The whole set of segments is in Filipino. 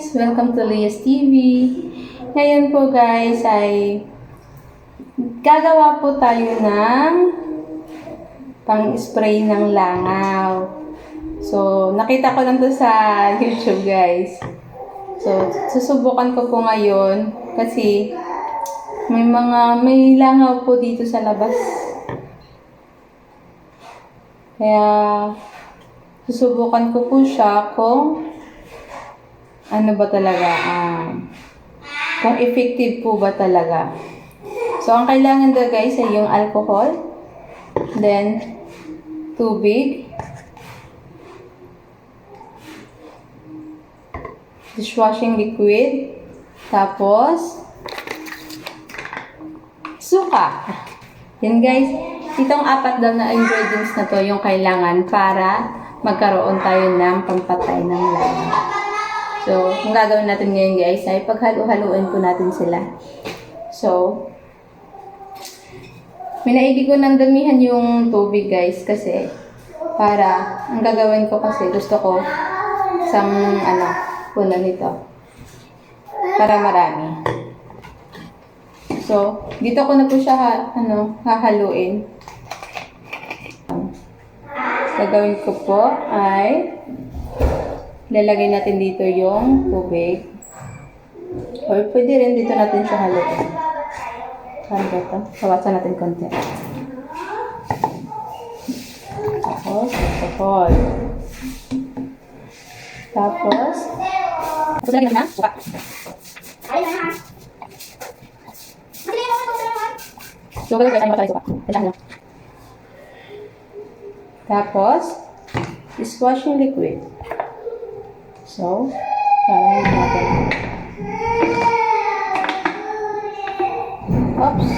guys! Welcome to Lias TV. Ngayon po guys ay gagawa po tayo ng pang-spray ng langaw. So, nakita ko lang to sa YouTube guys. So, susubukan ko po ngayon kasi may mga may langaw po dito sa labas. Kaya susubukan ko po siya kung ano ba talaga, um, kung effective po ba talaga. So, ang kailangan daw guys ay yung alcohol, then tubig, dishwashing liquid, tapos suka. Yan guys, itong apat daw na ingredients na to yung kailangan para magkaroon tayo ng pampatay ng langaw. So, ang gagawin natin ngayon guys ay paghalo-haluin po natin sila. So, minaigi ko ng damihan yung tubig guys kasi para, ang gagawin ko kasi gusto ko isang ano, puno nito. Para marami. So, dito ko na po siya ha, ano, hahaluin. Gagawin ko po ay Lalagay natin dito yung tubig. Or pwede rin dito natin siya haluin. Ano ba ito? Kawasan natin konti. Tapos, alcohol. Tapos, tapos lagyan natin ng suka. So, gagawin tayo suka. Lang. Tapos, dishwashing liquid. So, karahin natin. Oops.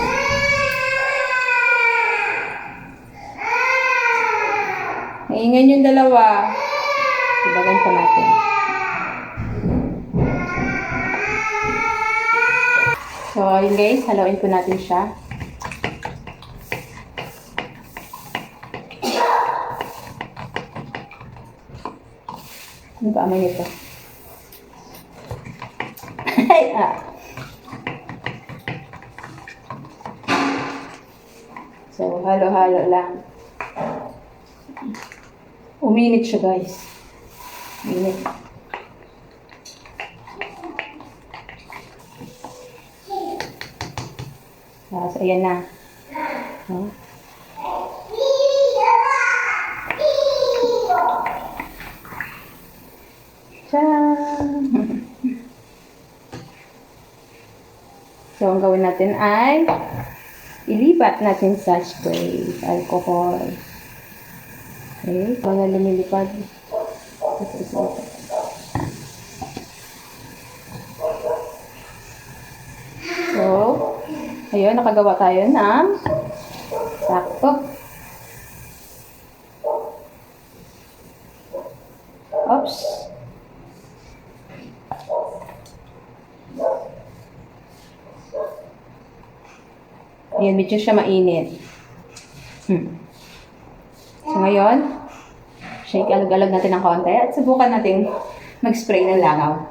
Naingan yung dalawa. Ibagan pa natin. So, yun guys, haluin po natin siya. Ano ba amoy nito? Ay, ah. So, halo-halo lang. Uminit siya, guys. Uminit. Tapos, ayan na. Oh. So, ang gawin natin ay ilipat natin sa spray, alcohol. Okay, mga lumilipad. So, ayun, nakagawa tayo ng sakto. Oops. Ayan, medyo siya mainit. Hmm. So, ngayon, shake alag-alag natin ng konti at subukan natin mag-spray ng langaw.